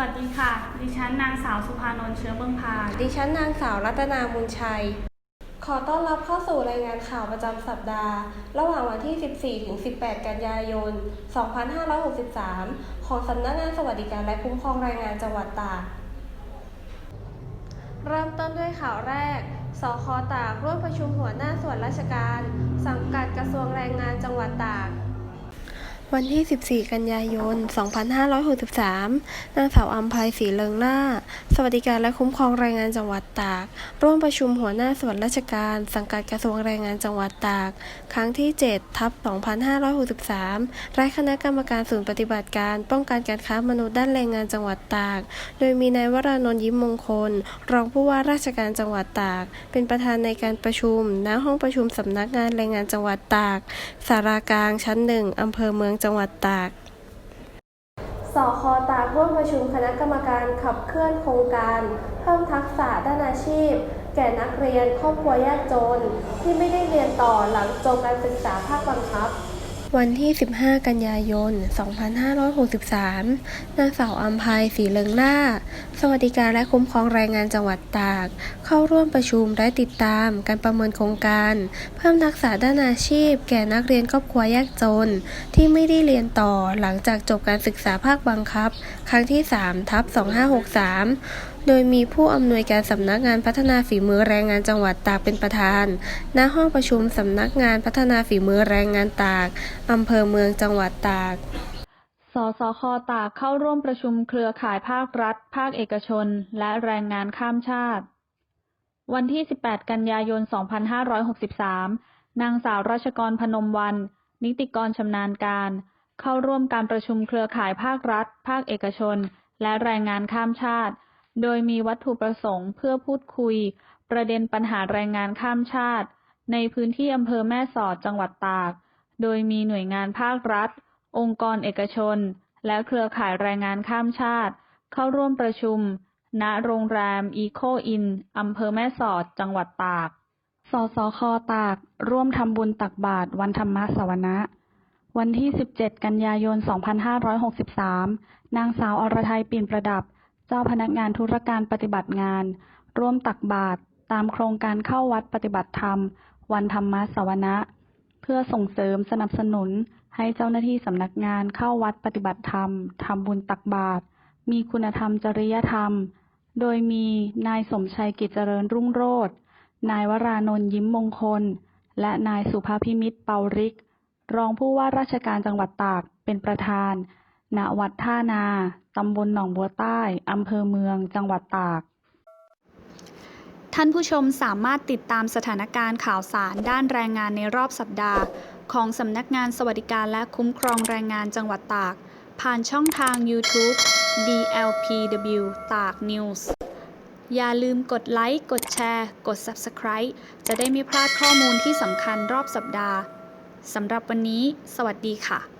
วัสดีค่ะ ดิฉันนางสาวสุภานนท์เชื้อเมืองพาดิฉันนางสาวรัตนามูลชัย ขอต้อนรับเข้าสู่รายงานข่าวประจำสัปดาห์ ระหว่างวันที่ 14 ถึง 18 กันยายน 2563 ของสำนักงานสวัสดิการและคุ้มครองแรงงานจังหวัดตาก เริ่มต้นด้วยข่าวแรก สคตากร่วมประชุมหัวหน้าส่วนราชการ สังกัดกระทรวงแรงงานจังหวัดตาก วันที่ 14 กันยายน 2563 นางสาวอัมภัยศรีเลิงล่า สวัสดิการและคุ้มครองแรงงานจังหวัดตาก ร่วมประชุมหัวหน้าส่วนราชการ สังกัดกระทรวงแรงงานจังหวัดตาก ครั้งที่ 7 ทับ 2563และคณะกรรมการศูนย์ปฏิบัติการ ป้องกันการค้ามนุษย์ด้านแรงงานจังหวัดตาก โดยมีนายวรานนท์ยิ้มมงคล รองผู้ว่าราชการจังหวัดตาก เป็นประธานในการประชุม ณ ห้องประชุมสำนักงานแรงงานจังหวัดตาก สารากลางชั้นหนึ่งอำเภอเมืองจังหวัดตากสคตากร่วมประชุมคณะกรรมการขับเคลื่อนโครงการ เพิ่มทักษะด้านอาชีพ แก่นักเรียนครอบครัวยากจน ที่ไม่ได้เรียนต่อหลังจบการศึกษาภาคบังคับ วันที่ 15 กันยายน 2563 นางสาวอัมภัยศรีเลิงล่า สวัสดิการและคุ้มครองแรงงานจังหวัดตาก เข้าร่วมประชุมและติดตามการประเมินโครงการ เพิ่มทักษะด้านอาชีพ แก่นักเรียนครอบครัวยากจน ที่ไม่ได้เรียนต่อหลังจากจบการศึกษาภาคบังคับ ครั้งที่ 3 ทับ 2563 โดยมีผู้อำนวยการสำนักงานพัฒนาฝีมือแรงงานจังหวัดตากเป็นประธาน ณ ห้องประชุมสำนักงานพัฒนาฝีมือแรงงานตาก อำเภอเมืองจังหวัดตาก สสคตากเข้าร่วมประชุมเครือข่ายภาครัฐ ภาคเอกชน และแรงงานข้ามชาติ วันที่ 18 กันยายน 2563 นางสาวรัชกรพนมวัน นิติกรชำนาญการ เข้าร่วมการประชุมเครือข่ายภาครัฐ ภาคเอกชน และแรงงานข้ามชาติ โดยมีวัตถุประสงค์เพื่อพูดคุย ประเด็นปัญหาแรงงานข้ามชาติ ในพื้นที่อำเภอแม่สอดจังหวัดตาก โดยมีหน่วยงานภาครัฐ องค์กรเอกชน และเครือข่ายแรงงานข้ามชาติ เข้าร่วมประชุม ณ โรงแรมอีโคอินอำเภอแม่สอด จังหวัดตาก สสคตาก ร่วมทำบุญตักบาตรวันธรรมสวนะวันที่ 17 กันยายน 2563 นางสาวอรไทยปิ่นประดับ เจ้าพนักงานธุรการปฏิบัติงาน ร่วมตักบาตรตามโครงการเข้าวัดปฏิบัติธรรม วันธรรมสวนะ เพื่อส่งเสริมสนับสนุนให้เจ้าหน้าที่สำนักงานเข้าวัดปฏิบัติธรรมทำบุญตักบาตรมีคุณธรรมจริยธรรม โดยมีนายสมชัยกิจเจริญรุ่งโรจน์นายวรานนท์ยิ้มมงคล และนายสุภาพิมิตรเปาริก รองผู้ว่าราชการจังหวัดตากเป็นประธาน ณ วัดท่านา ตำบลหนองบัวใต้ อำเภอเมือง จังหวัดตาก ท่านผู้ชมสามารถติดตามสถานการณ์ข่าวสารด้านแรงงานในรอบสัปดาห์ ของสำนักงานสวัสดิการและคุ้มครองแรงงานจังหวัดตาก ผ่านช่องทาง YouTube DLPW ตาก News อย่าลืมกดไลค์ กดแชร์ กด Subscribe จะได้ไม่พลาดข้อมูลที่สำคัญรอบสัปดาห์ สำหรับวันนี้ สวัสดีค่ะ